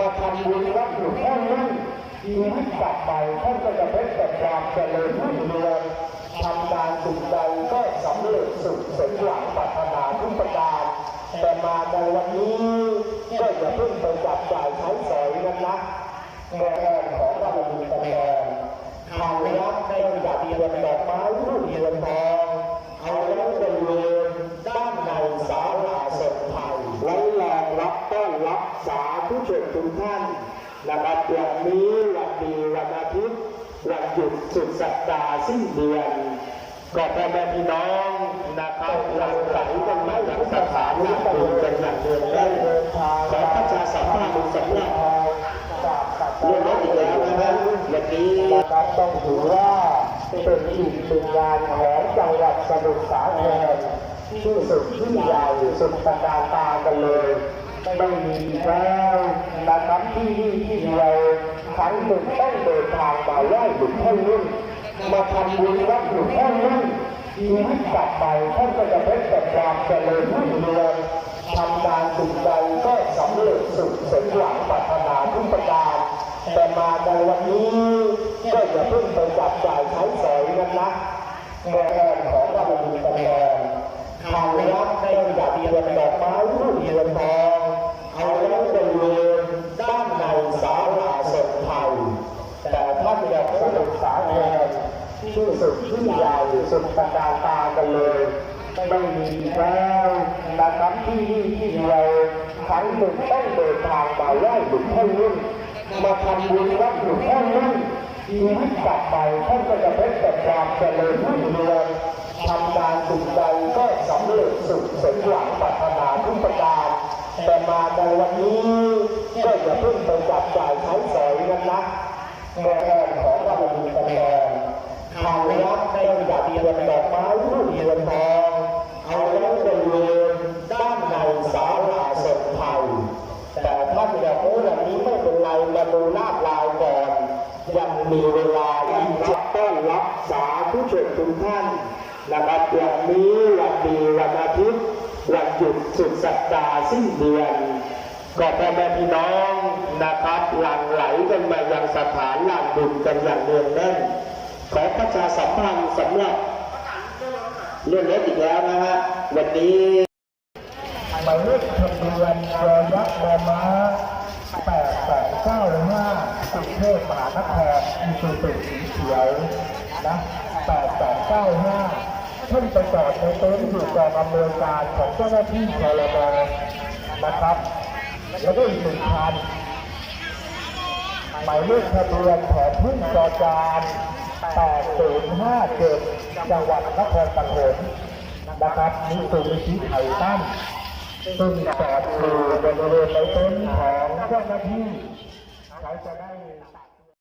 มาทำบุญวัดหลวงพ่อนั่นชีวิตกลับไปท่านก็จะพบแต่ความเจริญรุ่งเรืองทำการสิ่งใดก็สำเร็จสุขสมหวังปรารถนาทุกประการ แต่มาในวันนี้ก็อย่าเพิ่งไปจับจ่ายใช้สอยกันนะแม่แอนของเรามีกันแอนทางวัดได้จัดเตรียมดอกไม้รูปเรือนทองเอาไว้บริเวณด้านในศาลาสดไทยไว้รองรับต้อนรับสาธุชนทุกท่านนะครับวันนี้วันดีวันอาทิตย์วันหยุดสุดสัปดาห์สิ้นเดือนก็พ่อแม่พี่น้องนะครับหลังไหลกันมาจากสถานที่บุญกันอย่างเดินเล่นขอพระชาสัมพันธ์สำหรับเรื่องนี้อีกแล้วนะครับวันนี้ต้องถือว่าเป็นอีกหนึ่งงานของจังหวัดสมุทรสาครที่สุดที่ใหญ่สุดตะการตากันเลย ไม่มีอีแล้วนะครับที่นี่ที่เดียวครั้งหนึ่งต้องเดินทางมาไหว้หลวงพ่อนุ่นมาทำบุญวัดหลวงพ่อนั่นชีวิตกลับไปท่านก็จะพบแต่ความเจริญรุ่งเรืองทำการสิ่งใดก็สำเร็จสุขสมหวังปรารถนาทุกประการแต่มาในวันนี้ก็อย่าเพิ่งไปจับจ่ายใช้สอยกันนะแม่ของเรามีกันแอนทางวัดได้จัดเตรียมดอกไม้รูปเรือนทองเอาไว้บริเวณด้านในศาลาสดไทย แต่ท่านยังสนุกสาแอน ที่สุดที่ใหญ่สุดตะการตากันเลยไม่มีแล้วนะครับที่นี่ที่เดียวครั้งหนึ่งต้องเดินทางมาไหว้หลวงพ่อนุ่นมาทำบุญวัดหลวงพ่อนุ่นชีวิตกลับไปท่านก็จะพบแต่ความเจริญรุ่งเรืองทำการสิ่งใดก็สำเร็จสุขสมหวังปรารถนาทุกประการแต่มาในวันนี้ก็อย่าเพิ่งไปจับจ่ายใช้สอยกันนะแม่แอนของเรามีกันแอนทางวัด ได้จัดเตรียมดอกไม้รูปเรือนทองเอาไว้บริเวณด้านในศาลาสดไทยแต่ท่านอยากรู้อย่างนี้ไม่เป็นไรมาดูลาดลาวก่อนยังมีเวลาอีกจะต้อนรับสาธุชนทุกท่านนะครับวันนี้วันดีวันอาทิตย์วันหยุดสุดสัปดาห์สิ้นเดือนก็พ่อแม่พี่น้องนะครับหลั่งไหลกันมายังสถานหลานบุญกันอย่างเนืองแน่น สัมพันธ์สำหรับเรื่องเล็กอีกแล้วนะฮะวันนี้หมายเลขทะเบียนรอยักษ์รอม้าแปดแปดเก้าห้ากรุงเทพมหานครมีตัวเป็นสีเขียวนะแปดแปดเก้าห้าท่านไปจอดในเต็นท์อยู่กองอำนวยการของเจ้าหน้าที่ชลบนะครับ แล้วก็อีกหนึ่งคันหมายเลขทะเบียนแผนพึ่งจอจาน 8057จังหวัดนครปฐมนะครับมีสูบิชิไททันซึ่งจอดอยู่บริเวณในเต็นท์ของเจ้าหน้าที่เขาจะได้